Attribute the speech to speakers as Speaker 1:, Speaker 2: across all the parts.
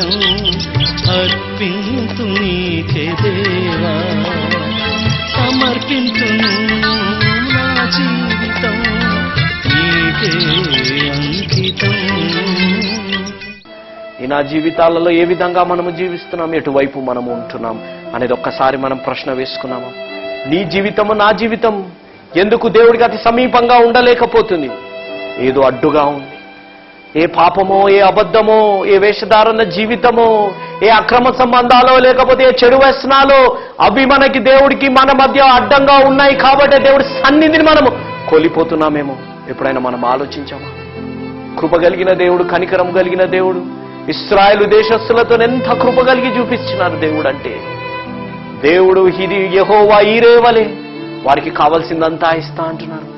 Speaker 1: హృదయం నీకే దేవా నా జీవితం నీకే అంకితం.
Speaker 2: ఈ నా జీవితాలలో ఏ విధంగా మనము జీవిస్తున్నాం ఎటువైపు మనము ఉంటున్నాం అనేది ఒక్కసారి మనం ప్రశ్న వేసుకున్నాము? నీ జీవితము నా జీవితం. ఎందుకు దేవుడికి అతి సమీపంగా ఉండలేకపోతుంది? ఏదో అడ్డుగా ఉంది. ఏ పాపమో ఏ అబద్ధమో ఏ వేషధారణ జీవితమో ఏ అక్రమ సంబంధాలో లేకపోతే ఏ చెడు వ్యసనాలో అవి మనకి దేవుడికి మన మధ్య అడ్డంగా ఉన్నాయి కాబట్టి దేవుడి సన్నిధిని మనము కోలిపోతున్నామేమో. ఎప్పుడైనా మనం ఆలోచించామా? కృప కలిగిన దేవుడు కనికరం కలిగిన దేవుడు ఇస్రాయలు దేశస్తులతో ఎంత కృప కలిగి చూపిస్తున్నారు దేవుడు అంటే దేవుడు ఇది యహోవా ఈరేవలే వారికి కావాల్సిందంతా ఇస్తా అంటున్నారు.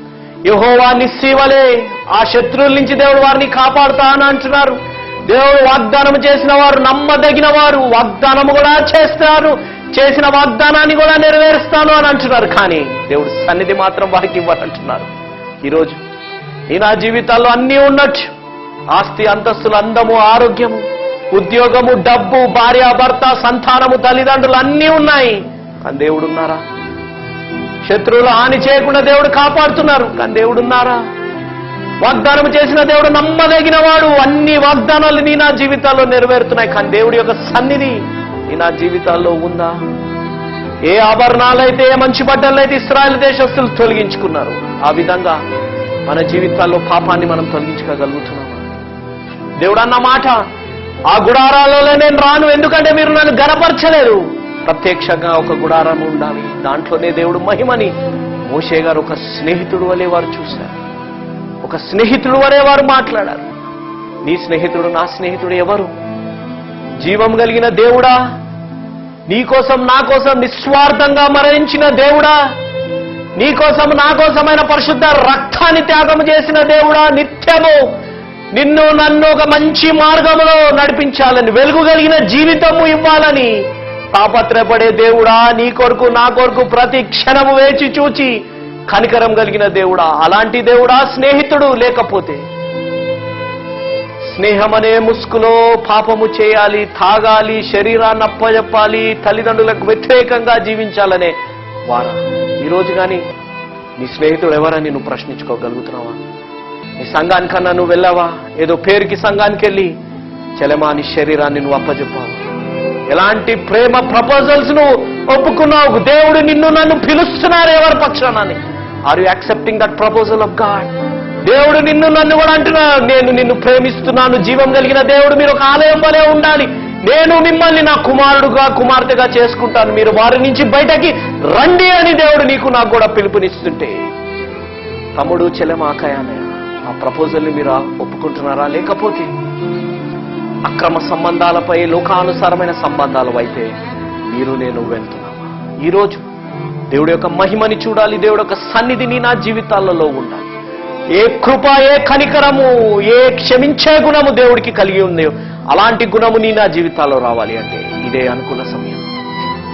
Speaker 2: యహోవా నిస్సీవలే ఆ శత్రువుల నుంచి దేవుడు వారిని కాపాడుతా అని అంటున్నారు. దేవుడు వాగ్దానం చేసిన వారు నమ్మదగిన వారు. వాగ్దానం కూడా చేస్తారు. చేసిన వాగ్దానాన్ని కూడా నెరవేరుస్తాను అని అంటున్నారు. కానీ దేవుడు సన్నిధి మాత్రం వారికి ఇవ్వాలంటున్నారు. ఈరోజు ఈ నా జీవితాల్లో అన్నీ ఉన్నట్టు. ఆస్తి అంతస్తులు అందము ఆరోగ్యము ఉద్యోగము డబ్బు భార్య భర్త సంతానము తల్లిదండ్రులు అన్నీ ఉన్నాయి. కానీ దేవుడు ఉన్నారా శత్రువులు హాని చేయకుండా దేవుడు కాపాడుతున్నారు. కానీ దేవుడు ఉన్నారా వాగ్దానం చేసిన దేవుడు నమ్మదగిన వాడు అన్ని వాగ్దానాలు నీ నా జీవితాల్లో నెరవేరుతున్నాయి. కానీ దేవుడి యొక్క సన్నిధి నీ నా జీవితాల్లో ఉందా? ఏ ఆభరణాలైతే ఏ మంచి బట్టలైతే ఇస్రాయల్ దేశస్తులు తొలగించుకున్నారు ఆ విధంగా మన జీవితాల్లో పాపాన్ని మనం తొలగించగలుగుతున్నాం దేవుడు అన్న మాట ఆ గుడారాలలో నేను రాను. ఎందుకంటే మీరు నన్ను గనపరచలేరు ప్రత్యక్షంగా ఒక గుడారం ఉండాలి. దాంట్లోనే దేవుడు మహిమని. మోషే గారు ఒక స్నేహితుడు వలె వారు చూశారు. ఒక స్నేహితుడు వలె వారు మాట్లాడారు. నీ స్నేహితుడు నా స్నేహితుడు ఎవరు? జీవం కలిగిన దేవుడా? నీ కోసం నా కోసం నిస్వార్థంగా మరణించిన దేవుడా? నీ కోసం నా కోసమైన పరిశుద్ధ రక్తాన్ని త్యాగం చేసిన దేవుడా? నిత్యము నిన్ను నన్ను ఒక మంచి మార్గంలో నడిపించాలని వెలుగు కలిగిన జీవితము ఇవ్వాలని తాపత్రయపడే దేవుడా నీ కొరకు నా కొరకు ప్రతి క్షణము వేచి చూచి కనికరం కలిగిన దేవుడా అలాంటి దేవుడా స్నేహితుడు లేకపోతే. స్నేహం అనే ముసుగులో పాపము చేయాలి తాగాలి శరీరాన్ని అప్పజెప్పాలి తల్లిదండ్రులకు వ్యతిరేకంగా జీవించాలనే వారా. ఈరోజు కానీ నీ స్నేహితుడు ఎవరని నువ్వు ప్రశ్నించుకోగలుగుతున్నావా? నీ సంఘానికన్నా నువ్వు వెళ్ళావా? ఏదో పేరుకి సంఘానికి వెళ్ళి చలమా శరీరాన్ని నువ్వు అప్పజెప్పావు? ఎలాంటి ప్రేమ ప్రపోజల్స్ నువ్వు ఒప్పుకున్నావు? దేవుడు నిన్ను నన్ను పిలుస్తున్నారు ఎవరి పక్షానని are you accepting that proposal of God దేవుడు నిన్ను నన్ను కూడా అంటున్నాడు. నేను నిన్ను ప్రేమిస్తున్నాను. జీవం కలిగిన దేవుడు మీరు ఒక ఆలయం వలె ఉండాలి. నేను మిమ్మల్ని నా కుమారుడుగా కుమార్తెగా చేసుకుంటాను. మీరు వారి నుంచి బయటకి రండి అని దేవుడు నీకు నాకు కూడా పిలుపునిస్తుంటే. తమ్ముడు చెల్లెమాకాయనే ఆ ప్రపోజల్ని మీరు ఒప్పుకుంటున్నారా? లేకపోతే అక్రమ సంబంధాలపై లోకానుసారమైన సంబంధాలు అయితే మీరు నేను వెళ్తున్నామా? ఈరోజు దేవుడి యొక్క మహిమని చూడాలి దేవుడి యొక్క సన్నిధిని నా జీవితాలలో ఉండాలి. ఏ కృప ఏ కనికరము ఏ క్షమించే గుణము దేవుడికి కలిగి ఉంది అలాంటి గుణము నీ నా జీవితాల్లో రావాలి అంటే ఇదే అనుకూల సమయం.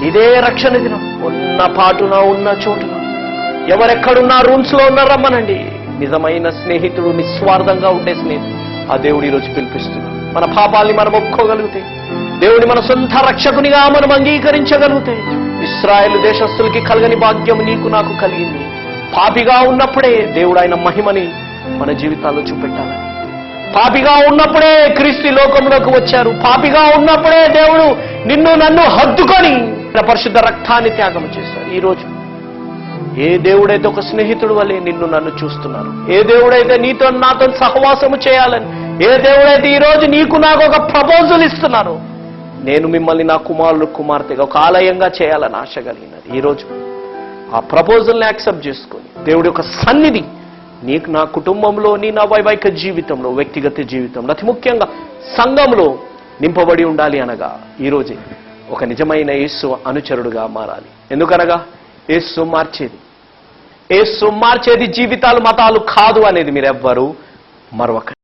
Speaker 2: ఇదే రక్షణ దినం. ఉన్న పాటున ఉన్న చోటున. ఎవరెక్కడున్నా రూమ్స్లో ఉన్నారమ్మనండి రమ్మనండి. నిజమైన స్నేహితుడు నిస్వార్థంగా ఉండే స్నేహితుడు. ఆ దేవుడు ఈరోజు పిలిపిస్తున్నాడు. మన పాపాల్ని మనం ఒప్పుకోగలిగితే దేవుని మన సొంత రక్షకునిగా మనం అంగీకరించగలిగితే ఇస్రాయేల్ దేశస్తులకి కలగని భాగ్యం నీకు నాకు కలిగింది. పాపిగా ఉన్నప్పుడే దేవుడు ఆయన మహిమని మన జీవితాల్లో చూపెట్టాలి. పాపిగా ఉన్నప్పుడే క్రీస్తు లోకంలోకి వచ్చారు. పాపిగా ఉన్నప్పుడే దేవుడు నిన్ను నన్ను హద్దుకొని పరిశుద్ధ రక్తాన్ని త్యాగం చేశారు. ఈ రోజు ఏ దేవుడైతే ఒక స్నేహితుడు వలె నిన్ను నన్ను చూస్తున్నారు? ఏ దేవుడైతే నీతో నాతో సహవాసము చేయాలని ఏ దేవుడైతే ఈ రోజు నీకు నాకు ఒక ప్రపోజల్ ఇస్తున్నారు నేను మిమ్మల్ని నా కుమారుడు కుమార్తెగా ఒక ఆలయంగా చేయాలని ఆశ కలిగినది. ఈ రోజు ఆ ప్రపోజల్ని యాక్సెప్ట్ చేసుకొని దేవుడి యొక్క సన్నిధి నీకు నా కుటుంబంలో నీ నా వైవాహిక జీవితంలో వ్యక్తిగత జీవితంలో అతి ముఖ్యంగా సంఘంలో నింపబడి ఉండాలి అనగా ఈరోజే ఒక నిజమైన యేసు అనుచరుడుగా మారాలి. ఎందుకనగా యేసు మార్చేది. యేసు మార్చేది జీవితాలు మతాలు కాదు అనేది మీరెవ్వరూ మరొక